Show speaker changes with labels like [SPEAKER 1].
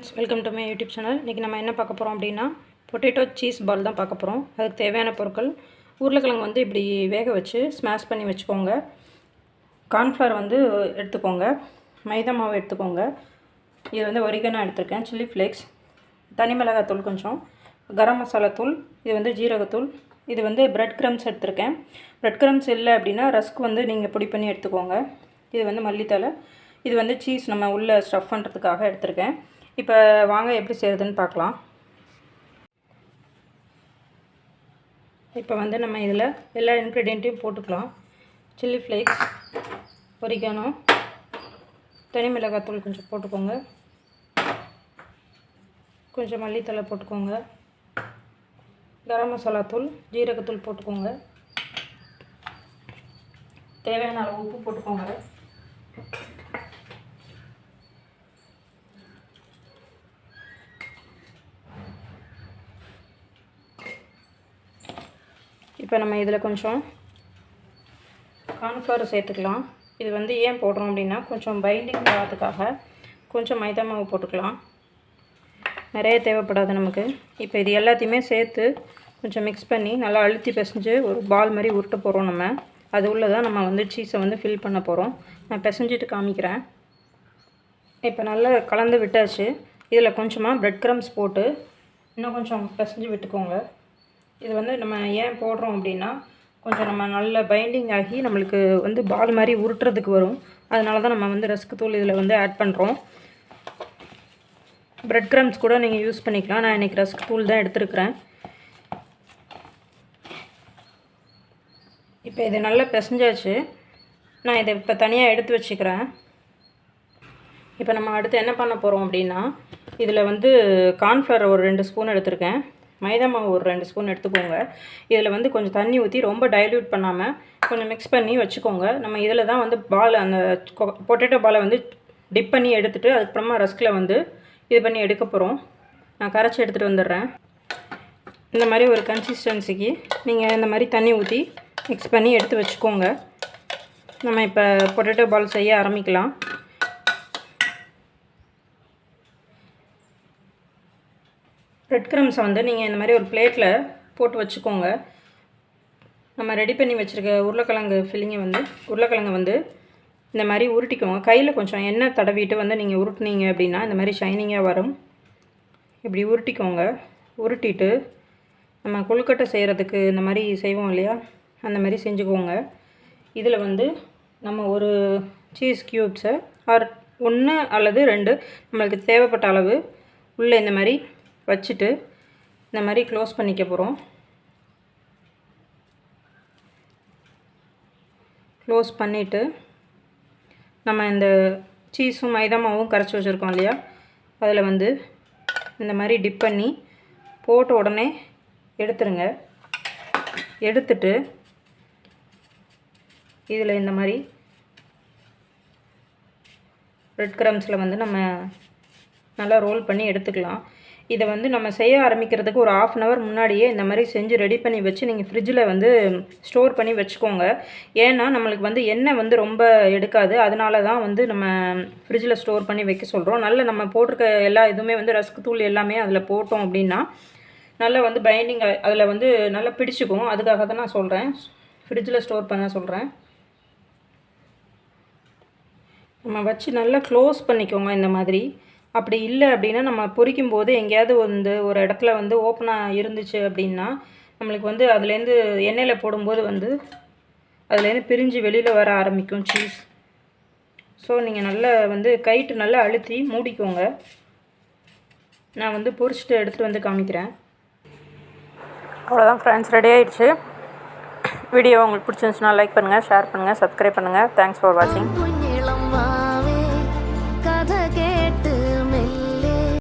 [SPEAKER 1] Friends welcome to my YouTube channel. இன்றைக்கி நம்ம என்ன பார்க்க போகிறோம் அப்படின்னா பொட்டேட்டோ சீஸ் பால் தான் பார்க்க போகிறோம் அதுக்கு தேவையான பொருட்கள் உருளைக்கிழங்கு வந்து இப்படி வேக வச்சு ஸ்மாஷ் பண்ணி வச்சுக்கோங்க. கார்ன்ஃப்ளவர் வந்து எடுத்துக்கோங்க. மைதா மாவு எடுத்துக்கோங்க. இது வந்து ஒரிகனா எடுத்திருக்கேன் சில்லி ஃப்ளேக்ஸ் தனி மிளகாய் தூள் கொஞ்சம் கரம் மசாலா தூள் இது வந்து ஜீரகத்தூள் இது வந்து ப்ரெட் க்ரம்ஸ் எடுத்திருக்கேன். ப்ரெட் க்ரம்ஸ் இல்லை அப்படின்னா ரஸ்க் வந்து நீங்கள் பொடி பண்ணி எடுத்துக்கோங்க. இது வந்து மல்லித்தலை இது வந்து சீஸ் நம்ம உள்ளே ஸ்டஃப் பண்ணுறதுக்காக எடுத்திருக்கேன். இப்போ வாங்க எப்படி செய்கிறதுன்னு பார்க்கலாம். இப்போ வந்து நம்ம இதில் எல்லா இன்க்ரீடியண்ட்டையும் போட்டுக்கலாம். சில்லி ஃப்ளேக்ஸ் ஒரிகானோ தனி மிளகாத்தூள் கொஞ்சம் போட்டுக்கோங்க. கொஞ்சம் மல்லித்தலை போட்டுக்கோங்க. கரம் மசாலா தூள் ஜீரகத்தூள் போட்டுக்கோங்க. தேவையான அளவு உப்பு போட்டுக்கோங்க. இப்போ நம்ம இதில் கொஞ்சம் கார்ன்ஃப்ளவர் சேர்த்துக்கலாம். இது வந்து ஏன் போடுறோம் அப்படின்னா கொஞ்சம் பைண்டிங் ஆகிறதுக்காக கொஞ்சம் மைதா மாவு போட்டுக்கலாம். நிறைய தேவைப்படாது நமக்கு. இப்போ இது எல்லாத்தையுமே சேர்த்து கொஞ்சம் மிக்ஸ் பண்ணி நல்லா அழுத்தி பிசைஞ்சு ஒரு பால் மாதிரி உருட்ட போகிறோம் நம்ம. அது உள்ளே தான் நம்ம வந்து சீஸை வந்து ஃபில் பண்ண போகிறோம் நான் பிசைஞ்சிட்டு காமிக்கிறேன். இப்போ நல்லா கலந்து விட்டாச்சு. இதில் கொஞ்சமாக ப்ரெட் க்ரம்ஸ் போட்டு இன்னும் கொஞ்சம் பிசைஞ்சு விட்டுக்கோங்க. இது வந்து நம்ம ஏன் போடுறோம் அப்படின்னா கொஞ்சம் நம்ம நல்ல பைண்டிங் ஆகி நம்மளுக்கு வந்து பால் மாதிரி உருட்டுறதுக்கு வரும். அதனால தான் நம்ம வந்து ரஸ்க்கு தூள் இதில் வந்து ஆட் பண்ணுறோம் ப்ரெட் க்ரம்ஸ் கூட நீங்கள் யூஸ் பண்ணிக்கலாம். நான் இன்றைக்கி ரஸ்க் தூள் தான் எடுத்துருக்கிறேன். இப்போ இது நல்லா பிசைஞ்சாச்சு. நான் இதை இப்போ தனியாக எடுத்து வச்சுக்கிறேன். இப்போ நம்ம அடுத்து என்ன பண்ண போகிறோம் அப்படின்னா இதில் வந்து கார்ன்ஃப்ளவர் ஒரு ரெண்டு ஸ்பூன் எடுத்திருக்கேன். மைதா மாவு ஒரு ரெண்டு ஸ்பூன் எடுத்துக்கோங்க. இதில் வந்து கொஞ்சம் தண்ணி ஊற்றி ரொம்ப டைல்யூட் பண்ணாமல் கொஞ்சம் மிக்ஸ் பண்ணி வச்சுக்கோங்க. நம்ம இதில் தான் வந்து பால் அந்த பொட்டேட்டோ பாலை வந்து டிப் பண்ணி எடுத்துகிட்டு அதுக்கப்புறமா ரஸ்கில் வந்து இது பண்ணி எடுக்க போகிறோம் நான் கரைச்சி எடுத்துகிட்டு வந்துடுறேன். இந்த மாதிரி ஒரு கன்சிஸ்டன்சிக்கு நீங்கள் இந்த மாதிரி தண்ணி ஊற்றி மிக்ஸ் பண்ணி எடுத்து வச்சுக்கோங்க. நம்ம இப்போ பொட்டேட்டோ பால் செய்ய ஆரம்பிக்கலாம். ப்ரெட் க்ரம்ஸை வந்து நீங்கள் இந்த மாதிரி ஒரு பிளேட்டில் போட்டு வச்சுக்கோங்க. நம்ம ரெடி பண்ணி வச்சுருக்க உருளைக்கிழங்கு ஃபில்லிங்கை வந்து உருளைக்கிழங்கு வந்து இந்த மாதிரி உருட்டிக்கோங்க. கையில் கொஞ்சம் எண்ணெய் தடவிட்டு வந்து நீங்கள் உருட்டினீங்க அப்படின்னா இந்த மாதிரி ஷைனிங்காக வரும். இப்படி உருட்டிக்கோங்க. உருட்டிட்டு நம்ம கொழுக்கட்டை செய்கிறதுக்கு இந்த மாதிரி செய்வோம் இல்லையா? அந்த மாதிரி செஞ்சுக்கோங்க. இதில் வந்து நம்ம ஒரு சீஸ் க்யூப்ஸை ஆர் ஒன்று அல்லது ரெண்டு நம்மளுக்கு தேவைப்பட்ட அளவு உள்ளே இந்த மாதிரி வச்சுட்டு இந்த மாதிரி க்ளோஸ் பண்ணிக்க போகிறோம். க்ளோஸ் பண்ணிவிட்டு நம்ம இந்த சீஸும் மைதா மாவும் கரைச்சி வச்சுருக்கோம் இல்லையா? அதில் வந்து இந்த மாதிரி டிப் பண்ணி போட்ட உடனே எடுத்துருங்க. எடுத்துட்டு இதில் இந்த மாதிரி ரெட் கிரம்ஸில் வந்து நம்ம நல்லா ரோல் பண்ணி எடுத்துக்கலாம். இதை வந்து நம்ம செய்ய ஆரம்பிக்கிறதுக்கு ஒரு ஆஃப் அன் ஹவர் முன்னாடியே இந்த மாதிரி செஞ்சு ரெடி பண்ணி வச்சு நீங்கள் ஃப்ரிட்ஜில் வந்து ஸ்டோர் பண்ணி வச்சுக்கோங்க. ஏன்னா நம்மளுக்கு வந்து எண்ணெய் வந்து ரொம்ப எடுக்காது. அதனால தான் வந்து நம்ம ஃப்ரிட்ஜில் ஸ்டோர் பண்ணி வைக்க சொல்கிறோம் நல்ல நம்ம போட்டிருக்க எல்லா இதுவுமே வந்து ரஸ்க் தூள் எல்லாமே அதில் போட்டோம் அப்படின்னா நல்லா வந்து பைண்டிங் அதில் வந்து நல்லா பிடிச்சிக்கும். அதுக்காக தான் நான் சொல்கிறேன் ஃப்ரிட்ஜில் ஸ்டோர் பண்ண சொல்கிறேன் நம்ம வச்சு நல்லா க்ளோஸ் பண்ணிக்கோங்க இந்த மாதிரி. அப்படி இல்லை அப்படின்னா நம்ம பொரிக்கும் போது எங்கேயாவது வந்து ஒரு இடத்துல வந்து ஓப்பனாக இருந்துச்சு அப்படின்னா நம்மளுக்கு வந்து அதுலேருந்து எண்ணெயில் போடும்போது வந்து அதுலேருந்து பிரிஞ்சு வெளியில் வர ஆரம்பிக்கும் சீஸ் ஸோ நீங்கள் நல்லா வந்து கைட்டு நல்லா அழுத்தி மூடிக்கோங்க. நான் வந்து பொரிச்சிட்டு எடுத்துகிட்டு வந்து காமிக்கிறேன். அவ்வளோதான் ஃப்ரெண்ட்ஸ் ரெடி ஆகிடுச்சு வீடியோ உங்களுக்கு பிடிச்சிருந்துச்சுன்னா லைக் பண்ணுங்கள் ஷேர் பண்ணுங்கள் சப்ஸ்கிரைப் பண்ணுங்கள் தேங்க்ஸ் ஃபார் வாட்சிங்